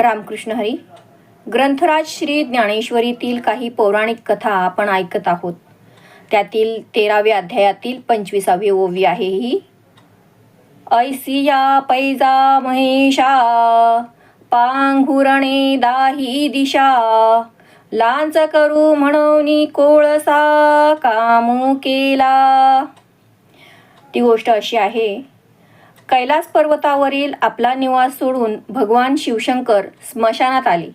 रामकृष्ण हरी. ग्रंथराज श्री ज्ञानेश्वरीतील काही पौराणिक कथा आपण ऐकत आहोत. त्यातील तेराव्या अध्यायातील पंचवीसावी ओवी आहे ही. ऐसिया पैजा महेशा पांघुरणे दाही दिशा लांच करू म्हणून कोळसा कामू केला. ती गोष्ट अशी आहे कैलास पर्वतावरील आपला निवास सोडून भगवान शिवशंकर स्मशानात आले.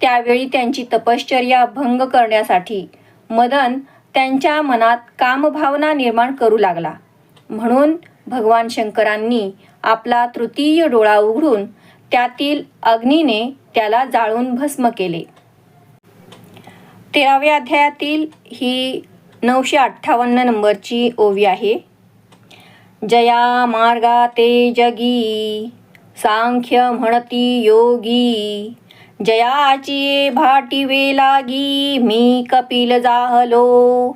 त्यावेळी त्यांची तपश्चर्या भंग करण्यासाठी मदन त्यांच्या मनात कामभावना निर्माण करू लागला. म्हणून भगवान शंकरांनी आपला तृतीय डोळा उघडून त्यातील अग्नीने त्याला जाळून भस्म केले. तेराव्या अध्यायातील ही नऊशे अठ्ठावन्न नंबरची ओवी आहे. जया मार्गा ते जगी सांख्य म्हणती योगी. जयाची भाटिवे लागी मी कपिल जाहलो.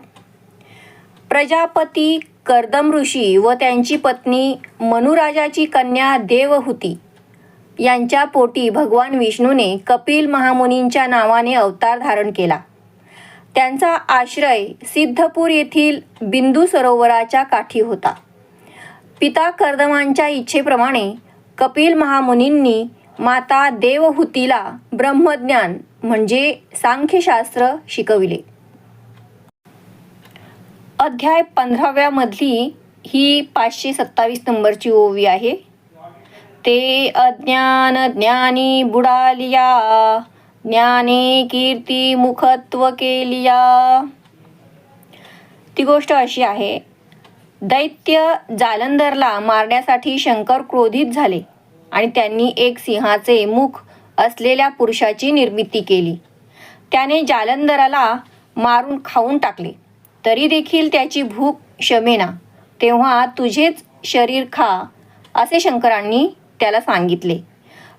प्रजापती कर्दम ऋषी व त्यांची पत्नी मनुराजाची कन्या देव होती यांच्या पोटी भगवान विष्णूने कपिल महामुनींच्या नावाने अवतार धारण केला. त्यांचा आश्रय सिद्धपूर येथील बिंदू सरोवराच्या काठी होता. पिता कर्दमांच्या इच्छेप्रमाणे कपिल महामुनींनी माता देवहूतीला ब्रह्मज्ञान म्हणजे सांख्यशास्त्र शिकविले. अध्याय पंधराव्यामधली ही पाचशे सत्तावीस नंबरची ओवी आहे. ते अज्ञान ज्ञानी बुडालिया ज्ञाने कीर्ती मुखत्व केलिया. ती गोष्ट अशी आहे दैत्य जालंधरला मारण्यासाठी शंकर क्रोधित झाले आणि त्यांनी एक सिंहाचे मुख असलेल्या पुरुषाची निर्मिती केली. त्याने जालंधराला मारून खाऊन टाकले. तरी देखील त्याची भूक शमेना तेव्हा तुझेच शरीर खा असे शंकरांनी त्याला सांगितले.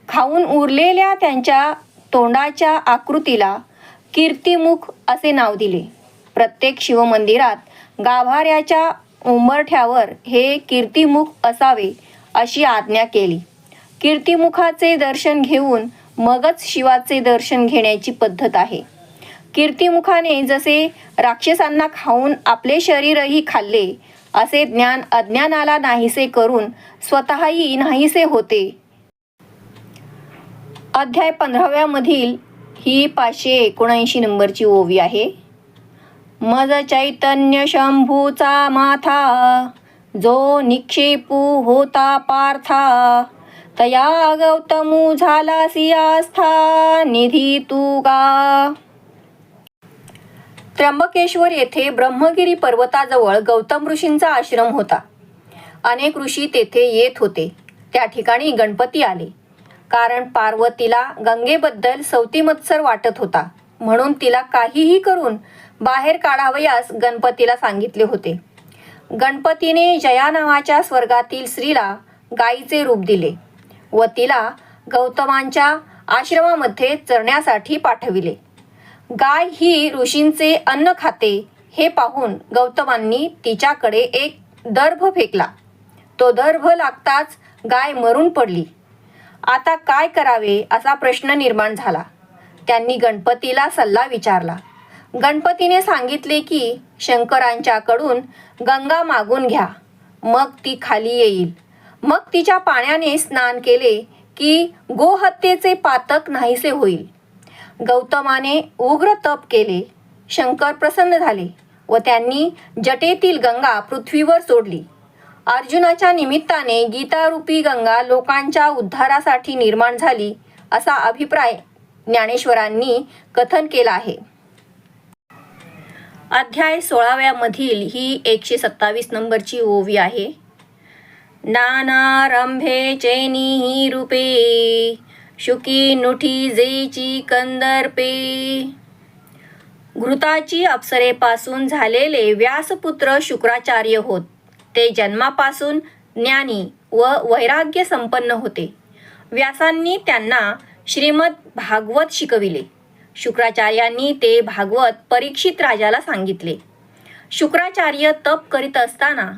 खाऊन उरलेल्या त्यांच्या तोंडाच्या आकृतीला कीर्तिमुख असे नाव दिले. प्रत्येक शिवमंदिरात गाभाऱ्याच्या उंबरठ्यावर हे कीर्तिमुख असावे अशी आज्ञा केली. कीर्तिमुखाचे दर्शन घेऊन मगच शिवाचे दर्शन घेण्याची पद्धत आहे. कीर्तिमुखाने जसे राक्षसांना खाऊन आपले शरीरही खाल्ले असे ज्ञान अज्ञानाला नाहीसे करून स्वतःही नाहीसे होते. अध्याय पंधराव्यामधील ही पाचशे एकोणऐंशी नंबरची ओवी आहे. मज चैतन्य शंभूचा माथा जो निक्षेपू होता पार्था. तया गौतमू झाला सियास्था निधी तू गा. त्र्यंबकेश्वर येथे ब्रह्मगिरी पर्वताजवळ गौतम ऋषींचा आश्रम होता. अनेक ऋषी तेथे येत होते. त्या ठिकाणी गणपती आले. कारण पार्वतीला गंगेबद्दल सवतीमत्सर वाटत होता. म्हणून तिला काहीही करून बाहेर काढावयास गणपतीला सांगितले होते. गणपतीने जया नावाच्या स्वर्गातील स्त्रीला गायीचे रूप दिले व तिला गौतमांच्या आश्रमामध्ये चरण्यासाठी पाठविले. गाय ही ऋषींचे अन्न खाते हे पाहून गौतमांनी तिच्याकडे एक दर्भ फेकला. तो दर्भ लागताच गाय मरून पडली. आता काय करावे असा प्रश्न निर्माण झाला. त्यांनी गणपतीला सल्ला विचारला. गणपतीने सांगितले की शंकरांच्याकडून गंगा मागून घ्या. मग ती खाली येईल. मग तिच्या पाण्याने स्नान केले की गोहत्येचे पातक नाहीसे होईल. गौतमाने उग्र तप केले. शंकर प्रसन्न झाले व त्यांनी जटेतील गंगा पृथ्वीवर सोडली. अर्जुनाच्या निमित्ताने गीतारूपी गंगा लोकांच्या उद्धारासाठी निर्माण झाली असा अभिप्राय ज्ञानेश्वरांनी कथन केला आहे. अध्याय सोळाव्यामधील ही एकशे सत्तावीस नंबरची ओवी आहे. नानारंभे चैनी रूपे शुकी नुठी जेची कंदर्पे. घृताची अप्सरेपासून झालेले व्यासपुत्र शुक्राचार्य होत. ते जन्मापासून ज्ञानी व वैराग्य संपन्न होते. व्यासांनी त्यांना श्रीमद भागवत शिकविले. शुक्राचार्यांनी ते भागवत परीक्षित राजाला सांगितले. शुक्राचार्य तप करीत असताना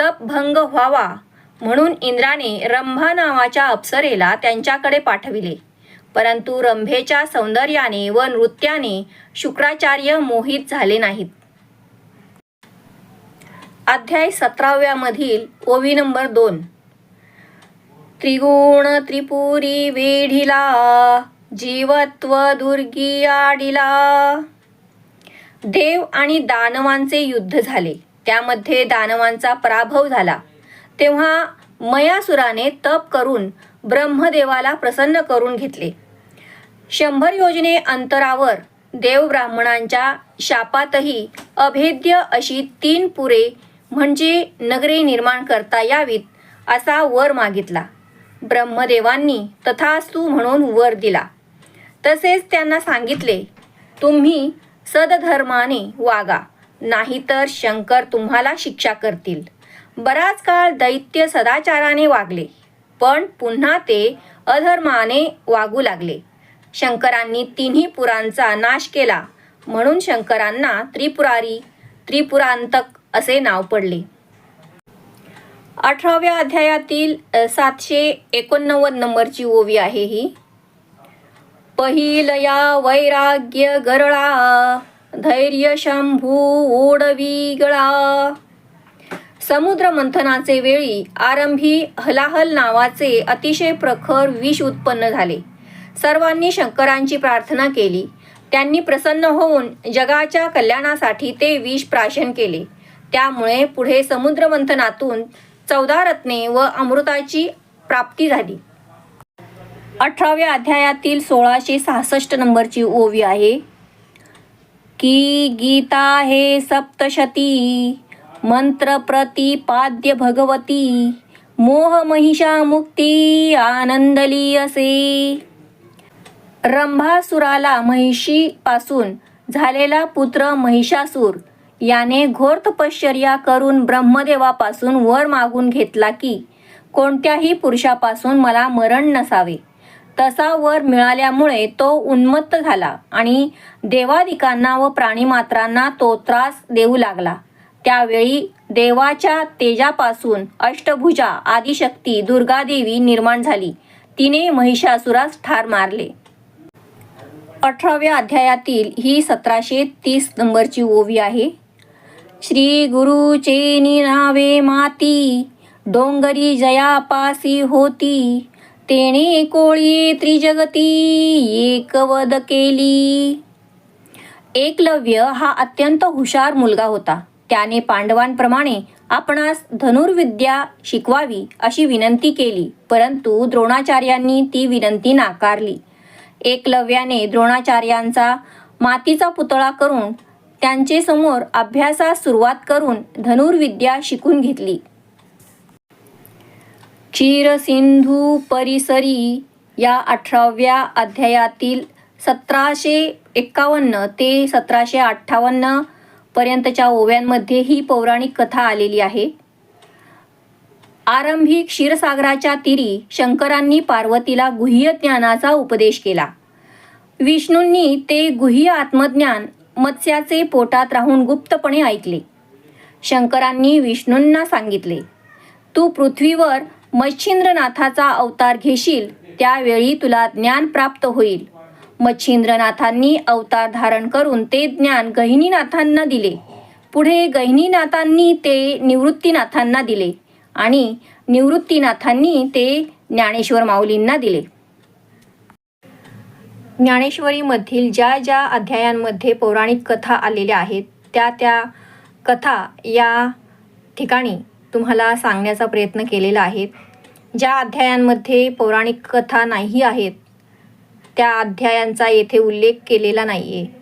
तप भंग व्हावा म्हणून इंद्राने रंभा नावाच्या अप्सरेला त्यांच्याकडे पाठविले. परंतु रंभेच्या सौंदर्याने व नृत्याने शुक्राचार्य मोहित झाले नाहीत. अध्याय सतराव्यामधील ओवी नंबर दोन. त्रिगुण त्रिपुरी वेढिला जीवत्व दुर्गी आडिला. देव आणि दानवांचे युद्ध झाले. त्यामध्ये दानवांचा पराभव झाला. तेव्हा मयासुराने तप करून ब्रह्मदेवाला प्रसन्न करून घेतले. शंभर योजने अंतरावर देव ब्राह्मणांच्या शापातही अभेद्य अशी तीन पुरे म्हणजे नगरे निर्माण करता यावीत असा वर मागितला. ब्रह्मदेवांनी तथास्तु म्हणून वर दिला. तसेच त्यांना सांगितले तुम्ही सदधर्माने वागा नाहीतर शंकर तुम्हाला शिक्षा करतील. बराच काळ दैत्य सदाचाराने वागले पण पुन्हा ते अधर्माने वागू लागले. शंकरांनी तिन्ही पुरांचा नाश केला म्हणून शंकरांना त्रिपुरारी त्रिपुरांतक असे नाव पडले. अठराव्या अध्यायातील सातशे एकोणनव्वद नंबरची ओवी आहे ही. पहिलया वैराग्य गरळा धैर्य शंभू ओढवीगळा समुद्र मंथनाचे वेळी आरंभी हलाहल नावाचे अतिशय प्रखर विष उत्पन्न झाले. सर्वांनी शंकरांची प्रार्थना केली. त्यांनी प्रसन्न होऊन जगाच्या कल्याणासाठी ते विष प्राशन केले. त्यामुळे पुढे समुद्र मंथनातून चौदा रत्ने व अमृताची प्राप्ती झाली. अठराव्या अध्यायातील सोळाशे सहासष्ट नंबरची ओवी आहे. की गीता हे सप्तशती मंत्र प्रतिपाद्य भगवती मोह महिषा मुक्ती आनंदली असे रंभासुराला महिषीपासून झालेला पुत्र महिषासूर याने घोर तपश्चर्या करून ब्रह्मदेवापासून वर मागून घेतला की कोणत्याही पुरुषापासून मला मरण नसावे. तसा वर मिळाल्यामुळे तो उन्मत्त झाला आणि देवादिकांना व प्राणीमात्रांना तो त्रास देऊ लागला. त्यावेळी देवाच्या तेजापासून अष्टभुजा आदिशक्ती दुर्गादेवी निर्माण झाली. तिने महिषासुरास ठार मारले. अठराव्या अध्यायातील ही सतराशे तीस नंबरची ओवी आहे. श्री गुरुचे निनावे माती डोंगरी जयापासी होती. तेणे कोळी त्रिजगती एकवद केली. एकलव्य हा अत्यंत हुशार मुलगा होता. त्याने पांडवांप्रमाणे आपणास धनुर्विद्या शिकवावी अशी विनंती केली परंतु द्रोणाचार्यांनी ती विनंती नाकारली. एकलव्याने द्रोणाचार्यांचा मातीचा पुतळा करून त्यांचे समोर अभ्यासास सुरुवात करून धनुर्विद्या शिकून घेतली. क्षीरसिंधू परिसरी या अठराव्या अध्यायातील सतराशे एक्कावन्न ते सतराशे अठ्ठावन्न पर्यंतच्या ओव्यांमध्ये ही पौराणिक कथा आलेली आहे. आरंभी क्षीरसागराच्या तीरी शंकरांनी पार्वतीला गुह्य ज्ञानाचा उपदेश केला. विष्णूंनी ते गुह्य आत्मज्ञान मत्स्याचे पोटात राहून गुप्तपणे ऐकले. शंकरांनी विष्णूंना सांगितले तू पृथ्वीवर मच्छिंद्रनाथाचा अवतार घेशील त्यावेळी तुला ज्ञान प्राप्त होईल. मच्छिंद्रनाथांनी अवतार धारण करून ते ज्ञान गहिनीनाथांना दिले. पुढे गहिनीनाथांनी ते निवृत्तीनाथांना दिले आणि निवृत्तीनाथांनी ते ज्ञानेश्वर माऊलींना दिले. ज्ञानेश्वरीमधील ज्या ज्या अध्यायांमध्ये पौराणिक कथा आलेल्या आहेत त्या त्या कथा या ठिकाणी तुम्हाला सांगण्याचा प्रयत्न केलेला आहे. ज्या अध्यायांमध्ये पौराणिक कथा नाही आहेत त्या अध्यायांचा येथे उल्लेख केलेला नाही आहे